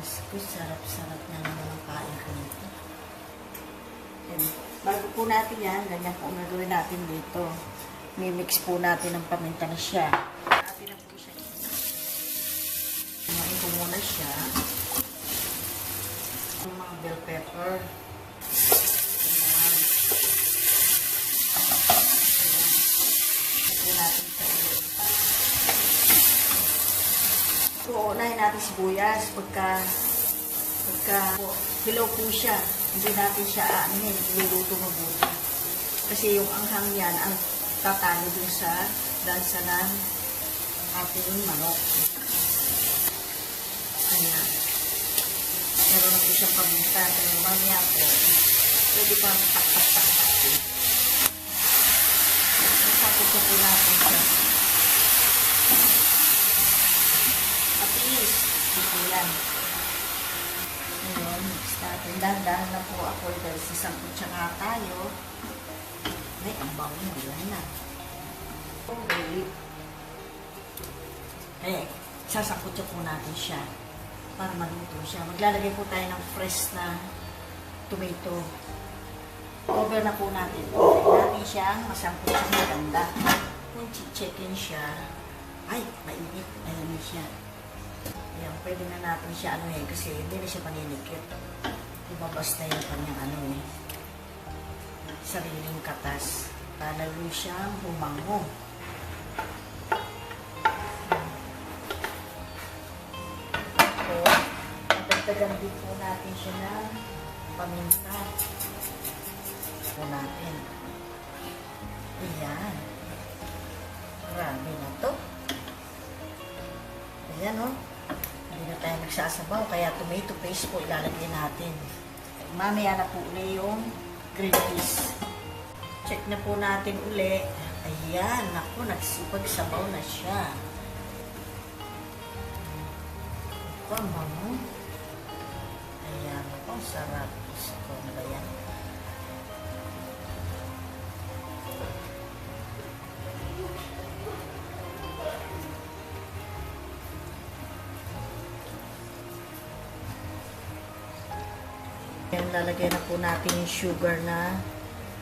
Diyos sarap-sarap na naman ang kain ko nito. Yan. Bago po natin yan, ganyan po ang natin dito. Mimix po natin ng paminta na siya. Atin na po siya. Kumain ko muna siya. Ang mga bell pepper. Ayan. Ayan. Ito natin sa ulit. So, unahin natin sibuyas pagka pagka hilaw po siya. Hindi natin siya aanin, iluluto mabuti. Kasi yung anghang yan ang tatalo dun sa dansa ng ating manok. Ayan. Meron na po siyang paminta. Pero mamaya po, pwede pa taktak-taktak. Masakot na po natin siya. Matiis. Ito yan. Ngayon, mix natin. Dahan-dahan na po ako dahil sa isang kutsara tayo. Ay, ang bango mo. Yan na. Oh, really? Eh, sasakutso po natin siya para maluto siya. Maglalagay po tayo ng fresh na tomato. Over na po natin. Over natin siyang masangkot siyang maganda. Kung chicken siya, ay, mainit. Ayan siya. Ayan, pwede na natin siya ano eh, kasi hindi na siya paninikit. Lumabas na yung kanyang ano eh, sariling katas. Lalo siyang humango. So, matagdagan din po natin siya ng paminta. Po natin. Ayan. Grabe na to. Ayan o. Oh. Nagsasabaw, kaya tomato paste po ilalagay natin. Mamaya na po uli yung green peas. Check na po natin uli. Ayan, naku, nagsipag-sabaw na siya. Ako, bango. Ayan, ako, sarap. Gusto ko na ba yan? Yan, lalagay na po natin yung sugar na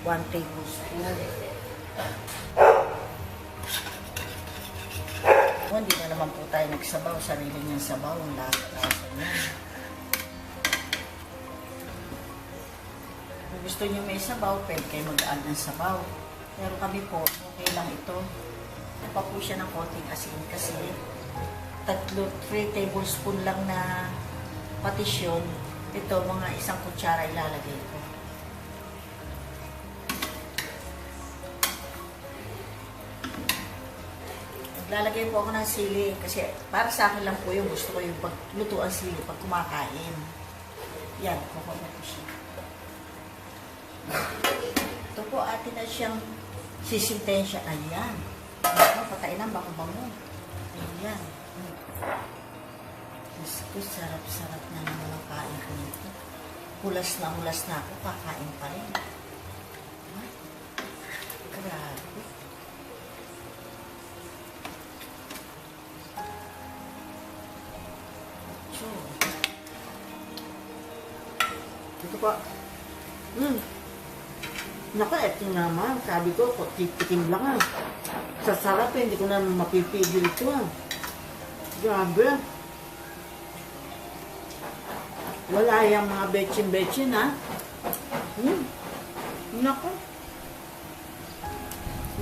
1 tablespoon. Oh, hindi na naman po tayo nagsabaw. Sarili niyang sabaw. Ang lasa-lasa niya. Kung gusto niyo may sabaw, pwede kayo mag-add ng sabaw. Pero kami po, okay lang ito. Napa po siya ng konting asin kasi tatlo, 3 tablespoon lang na patisyon. Ito, mga isang kutsara ilalagay ko. Naglalagay po ako ng sili kasi para sa akin lang po yung gusto ko yung pagluto ang sili pag kumakain. Yan, kukuha na po siya. Ito po atin na siyang sisintayin siya. Ayan. Ako, patay na, baka bango. Ayan. Diyos ko, sarap-sarap na naman ang kain ko nito. Hulas na hulas na ako, kakain pa rin. Ay, grabe. So, ito pa. Hmm. Naku, eto naman. Sabi ko, tikim lang ah. Sa sarap eh, hindi ko na mapipigil ito ah. Grabe. Wala yung mga betchin-betchin ha. Hmm. Naku.